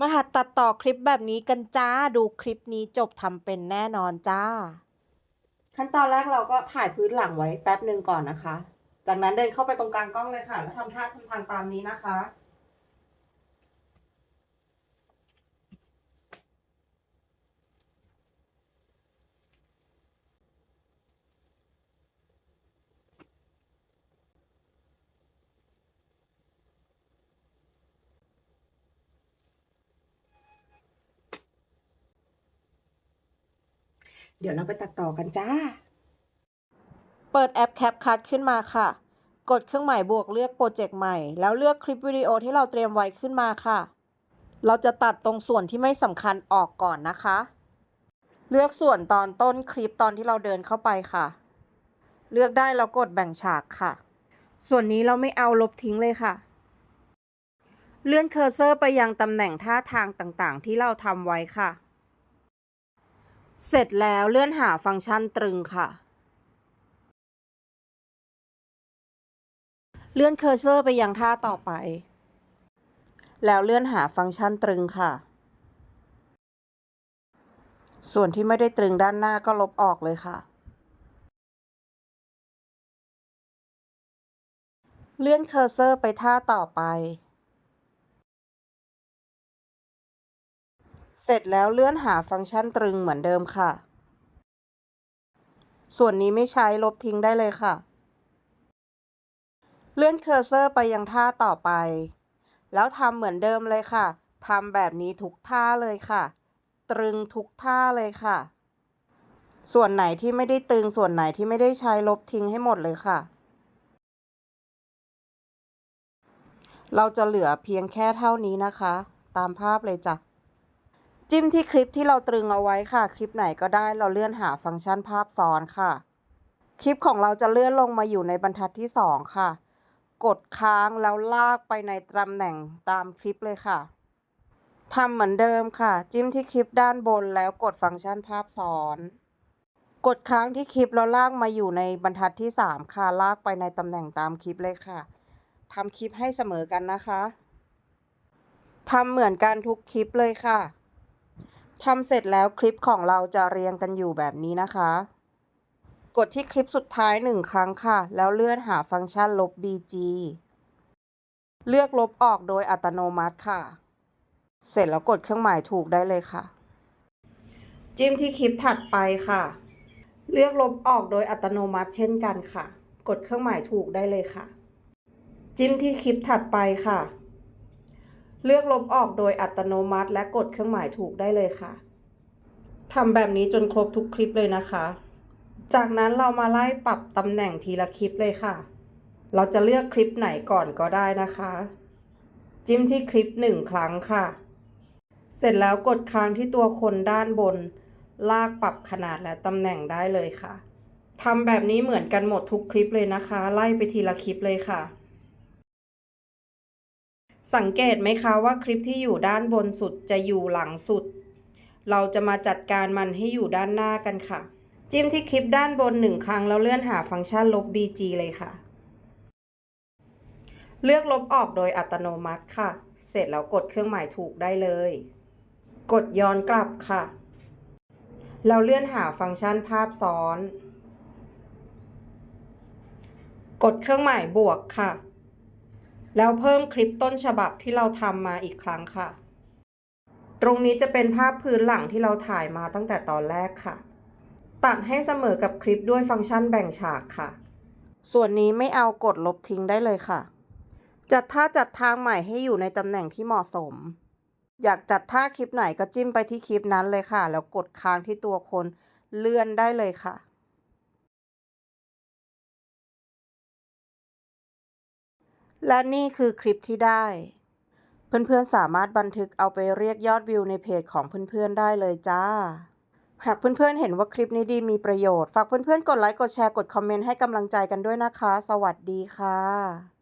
มาหัดตัดต่อคลิปแบบนี้กันจ้า ดูคลิปนี้จบทำเป็นแน่นอนจ้า ขั้นตอนแรกเราก็ถ่ายพื้นหลังไว้แป๊บหนึ่งก่อนนะคะ จากนั้นเดินเข้าไปตรงกลางกล้องเลยค่ะ แล้วทำท่าทำทางตามนี้นะคะ เดี๋ยวเราไปตัดต่อกันจ้า เปิดแอป CapCut ขึ้นมาค่ะ กดเครื่องหมายบวกเลือกโปรเจกต์ใหม่ แล้วเลือกคลิปวิดีโอที่เราเตรียมไว้ขึ้นมาค่ะ เราจะตัดตรงส่วนที่ไม่สำคัญออกก่อนนะคะ เลือกส่วนตอนต้นคลิปตอนที่เราเดินเข้าไปค่ะ เลือกได้แล้วกดแบ่งฉากค่ะ ส่วนนี้เราไม่เอาลบทิ้งเลยค่ะเลื่อนเคอร์เซอร์ไปยังตำแหน่งท่าทางต่างๆ ที่เราทำไว้ค่ะ เสร็จแล้วเลื่อนหาฟังก์ชันตรึงค่ะ เลื่อนเคอร์เซอร์ไปยังท่าต่อไป แล้วเลื่อนหาฟังก์ชันตรึงค่ะ ส่วนที่ไม่ได้ตรึงด้านหน้าก็ลบออกเลยค่ะ เลื่อนเคอร์เซอร์ไปท่าต่อไป เสร็จแล้วเลื่อนหาฟังก์ชันตรึงเหมือนเดิมค่ะ ส่วนนี้ไม่ใช้ลบทิ้งได้เลยค่ะ เลื่อนเคอร์เซอร์ไปยังท่าต่อไป แล้วทำเหมือนเดิมเลยค่ะทำแบบนี้ทุกท่าเลยค่ะ ตรึงทุกท่าเลยค่ะ ส่วนไหนที่ไม่ได้ตึงส่วนไหนที่ไม่ได้ใช้ลบทิ้งให้หมดเลยค่ะ เราจะเหลือเพียงแค่เท่านี้นะคะ ตามภาพเลยจ้ะ จิ้มที่คลิปที่เราตรึงเอาไว้ค่ะ คลิปไหนก็ได้เราเลื่อนหาฟังก์ชันภาพซ้อนค่ะ คลิปของเราจะเลื่อนลงมาอยู่ในบรรทัดที่ 2 ค่ะ กดค้างแล้วลากไปในตำแหน่งตามคลิปเลยค่ะทำเหมือนเดิมค่ะ จิ้มที่คลิปด้านบนแล้วกดฟังก์ชันภาพซ้อน กดค้างที่คลิปแล้วลากมาอยู่ในบรรทัดที่ 3 ค่ะ ลากไปในตำแหน่งตามคลิปเลยค่ะทำคลิปให้เสมอกันนะคะทำเหมือนกันทุกคลิปเลยค่ะ ทำเสร็จแล้วคลิปของเราจะเรียงกันอยู่แบบนี้นะคะ กดที่คลิปสุดท้ายหนึ่งครั้งค่ะ แล้วเลื่อนหาฟังก์ชันลบ BG เลือกลบออกโดยอัตโนมัติค่ะ เสร็จแล้วกดเครื่องหมายถูกได้เลยค่ะ จิ้มที่คลิปถัดไปค่ะ เลือกลบออกโดยอัตโนมัติเช่นกันค่ะ กดเครื่องหมายถูกได้เลยค่ะ จิ้มที่คลิปถัดไปค่ะ เลือกลบออกโดยอัตโนมัติ และกดเครื่องหมายถูกได้เลยค่ะทำแบบนี้จนครบทุกคลิปเลยนะคะ จากนั้นเรามาไล่ปรับตำแหน่งทีละคลิปเลยค่ะ เราจะเลือกคลิปไหนก่อนก็ได้นะคะ จิ้มที่คลิปหนึ่งครั้งค่ะ เสร็จแล้วกดค้างที่ตัวคนด้านบน ลากปรับขนาดและตำแหน่งได้เลยค่ะทำแบบนี้เหมือนกันหมดทุกคลิปเลยนะคะ ไล่ไปทีละคลิปเลยค่ะ สังเกตไหมคะว่าคลิปที่อยู่ด้านบนสุดจะอยู่หลังสุด เราจะมาจัดการมันให้อยู่ด้านหน้ากันค่ะ จิ้มที่คลิปด้านบนหนึ่งครั้งแล้วเลื่อนหาฟังก์ชันลบ BG เลยค่ะ เลือกลบออกโดยอัตโนมัติค่ะ เสร็จแล้วกดเครื่องหมายถูกได้เลย กดย้อนกลับค่ะ เราเลื่อนหาฟังก์ชันภาพซ้อน กดเครื่องหมายบวกค่ะ แล้วเพิ่มคลิปต้นฉบับที่เราทำมาอีกครั้งค่ะ ตรงนี้จะเป็นภาพพื้นหลังที่เราถ่ายมาตั้งแต่ตอนแรกค่ะ ตัดให้เสมอกับคลิปด้วยฟังก์ชันแบ่งฉากค่ะ ส่วนนี้ไม่เอากดลบทิ้งได้เลยค่ะ จัดท่าจัดทางใหม่ให้อยู่ในตำแหน่งที่เหมาะสม อยากจัดท่าคลิปไหนก็จิ้มไปที่คลิปนั้นเลยค่ะ แล้วกดค้างที่ตัวคนเลื่อนได้เลยค่ะ และนี่คือคลิปที่ได้ เพื่อนๆสามารถบันทึกเอาไปเรียกยอดวิวในเพจของเพื่อนๆได้เลยจ้า หากเพื่อนๆเห็นว่าคลิปนี้ดีมีประโยชน์ ฝากเพื่อนๆกดไลค์กดแชร์กดคอมเมนต์ให้กำลังใจกันด้วยนะคะ สวัสดีค่ะ